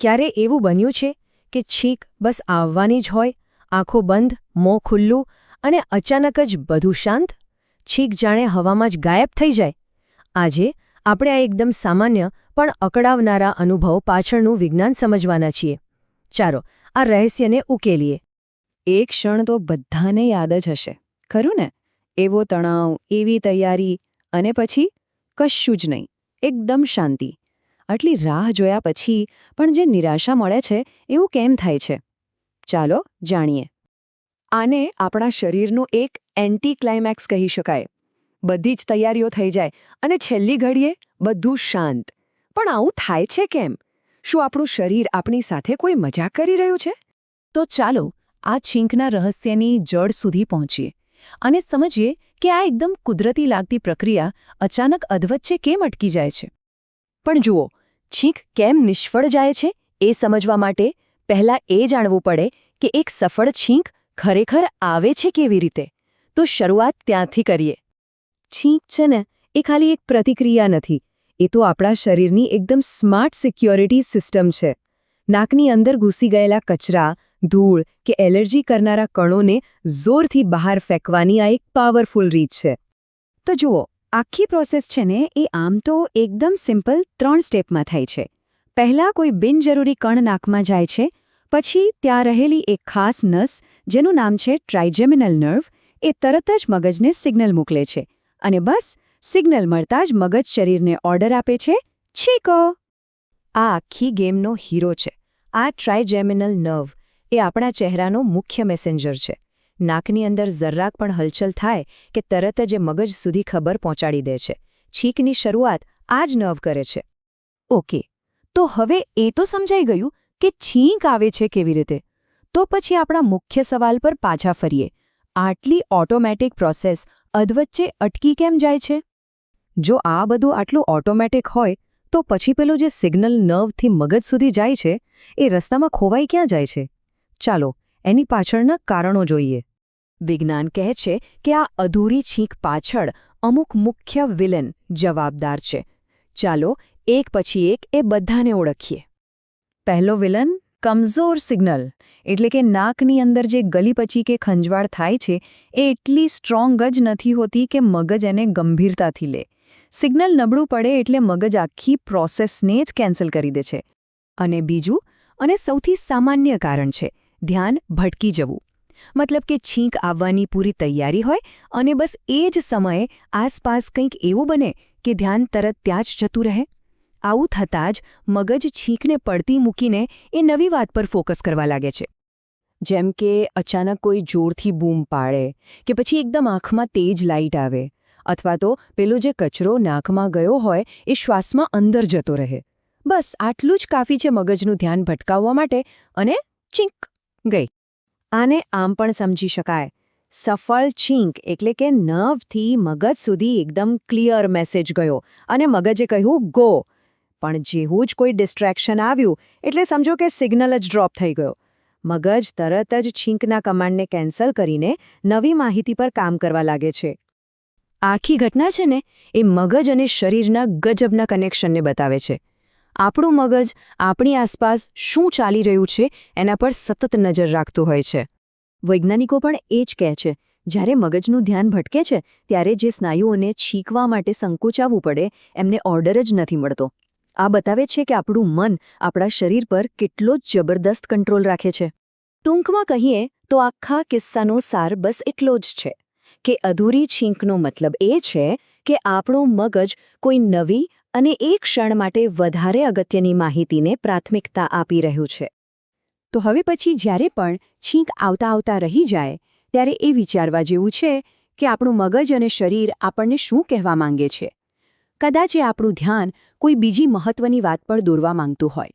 ક્યારે એવું બન્યું છે કે છીંક બસ આવવાની જ હોય, આંખો બંધ, મોં ખુલ્લું અને અચાનક જ બધું શાંત? છીંક જાણે હવામાં જ ગાયબ થઈ જાય. આજે આપણે આ એકદમ સામાન્ય પણ અકળાવનારા અનુભવ પાછળનું વિજ્ઞાન સમજવાના છીએ. ચાલો, આ રહસ્યને ઉકેલીએ. એક ક્ષણ તો બધાને યાદ જ હશે, ખરું ને? એવો તણાવ, એવી તૈયારી અને પછી કશું જ નહીં, એકદમ શાંતિ. આટલી રાહ જોયા પછી પણ જે નિરાશા મળે છે, એવું કેમ થાય છે? ચાલો જાણીએ. આને આપણા શરીરનું એક એન્ટી ક્લાઇમેક્સ કહી શકાય. બધી જ તૈયારીઓ થઈ જાય અને છેલ્લી ઘડીએ બધું શાંત. પણ આવું થાય છે કેમ? શું આપણું શરીર આપણી સાથે કોઈ મજાક કરી રહ્યું છે? તો ચાલો આ છીંકના રહસ્યની જડ સુધી પહોંચીએ અને સમજીએ કે આ એકદમ કુદરતી લાગતી પ્રક્રિયા અચાનક અધવચ્ચે કેમ અટકી જાય છે. પણ જુઓ છીંક કેમ નિષ્ફળ જાય છે એ સમજવા માટે પહેલાં એ જાણવું પડે કે એક સફળ છીંક ખરેખર આવે છે કેવી રીતે. તો શરૂઆત ત્યાંથી કરીએ. છીંક છે ને, એ ખાલી એક પ્રતિક્રિયા નથી. એ તો આપણા શરીરની એકદમ સ્માર્ટ સિક્યોરિટી સિસ્ટમ છે. નાકની અંદર ઘૂસી ગયેલા કચરા, ધૂળ કે એલર્જી કરનારા કણોને જોરથી બહાર ફેંકવાની આ એક પાવરફુલ રીત છે. તો જુઓ આખી પ્રોસેસ છે ને, એ આમ તો એકદમ સિમ્પલ ત્રણ સ્ટેપમાં થાય છે. પહેલાં કોઈ બિનજરૂરી કણ નાકમાં જાય છે, પછી ત્યાં રહેલી એક ખાસ નસ, જેનું નામ છે ટ્રાઇજેમિનલ નર્વ, એ તરત જ મગજને સિગ્નલ મોકલે છે. અને બસ, સિગ્નલ મળતા જ મગજ શરીરને ઓર્ડર આપે છે, છીકો! આ આખી ગેમનો હીરો છે. આ ટ્રાઇજેમિનલ નર્વ એ આપણા ચહેરાનો મુખ્ય મેસેન્જર છે. નાકની અંદર જરાક પણ હલચલ થાય કે તરત જ મગજ સુધી ખબર પહોંચાડી દે છે. છીકની શરૂઆત આ જ નવ કરે છે. ઓકે, તો હવે એ તો સમજાઈ ગયું કે છીંક આવે છે કેવી રીતે? તો પછી આપણા મુખ્ય સવાલ પર પાછા ફરીએ. આટલી ઓટોમેટિક પ્રોસેસ અધવચ્ચે અટકી કેમ જાય છે? જો આ બધું આટલું ઓટોમેટિક હોય, તો પછી પેલું જે સિગ્નલ નર્વથી મગજ સુધી જાય છે, એ રસ્તામાં ખોવાઈ ક્યાં જાય છે? ચાલો, એની પાછળના કારણો જોઈએ. વિજ્ઞાન કહે છે કે આ અધૂરી છીંક પાછળ અમુક મુખ્ય વિલન જવાબદાર છે. ચાલો એક પછી એક એ બધાને ઓળખીએ. પહેલો વિલન કમઝોર સિગ્નલ, એટલે કે નાકની અંદર જે ગલીપચી કે ખંજવાળ થાય છે, એ એટલી સ્ટ્રોંગ જ નથી હોતી કે મગજ એને ગંભીરતાથી લે. સિગ્નલ નબળું પડે એટલે મગજ આખી પ્રોસેસને જ કેન્સલ કરી દે છે. અને બીજું, અને સૌથી સામાન્ય કારણ છે, ધ્યાન ભટકી જવું. મતલબ કે છીંક આવવાની પૂરી તૈયારી હોય અને બસ એ જ સમયે આસપાસ કંઈક એવું બને કે ધ્યાન તરત ત્યાં જ જતું રહે. આવું થતાં જ મગજ છીંકને પડતી મૂકીને એ નવી વાત પર ફોકસ કરવા લાગે છે. જેમ કે અચાનક કોઈ જોરથી બૂમ પાડે કે પછી એકદમ આંખમાં તેજ લાઇટ આવે અથવા તો પેલો જે કચરો નાકમાં ગયો હોય એ શ્વાસમાં અંદર જતો રહે. બસ આટલું જ કાફી છે મગજનું ધ્યાન ભટકાવવા માટે અને ચીંક ગઈ. આને આમ પણ સમજી શકાય. સફળ છીંક એટલે કે નર્વથી મગજ સુધી એકદમ ક્લિયર મેસેજ ગયો અને મગજે કહ્યું ગો પણ જેવું જ કોઈ ડિસ્ટ્રેક્શન આવ્યું, એટલે સમજો કે સિગ્નલ જ ડ્રોપ થઈ ગયો. મગજ તરત જ છીંકના કમાન્ડને કેન્સલ કરીને નવી માહિતી પર કામ કરવા લાગે છે. આખી ઘટના છે ને, એ મગજ અને શરીરના ગજબના કનેક્શનને બતાવે છે. આપણું મગજ, આપણી આસપાસ શું ચાલી રહ્યું છે, એના પર સતત નજર રાખતું હોય છે. વૈજ્ઞાનિકો પણ એ જ કહે છે, જ્યારે મગજનું ધ્યાન ભટકે છે, ત્યારે જે સ્નાયુઓને છીંકવા માટે સંકોચાવવું પડે, એમને ઓર્ડર જ નથી મળતો. આ બતાવે છે કે આપણું મન આપણા શરીર પર કેટલો જબરદસ્ત કંટ્રોલ રાખે છે. ટૂંકમાં કહીએ, તો આખા કિસ્સાનો સાર બસ એટલો જ છે. કે અધૂરી છીંકનો મતલબ એ છે કે આપણું મગજ કોઈ નવી અને એક ક્ષણ માટે વધારે અગત્યની માહિતીને પ્રાથમિકતા આપી રહ્યું છે. તો હવે પછી જ્યારે પણ છીંક આવતા આવતા રહી જાય, ત્યારે એ વિચારવા જેવું છે કે આપણું મગજ અને શરીર આપણને શું કહેવા માંગે છે. કદાચ એ આપણું ધ્યાન કોઈ બીજી મહત્વની વાત પર દોરવા માંગતું હોય.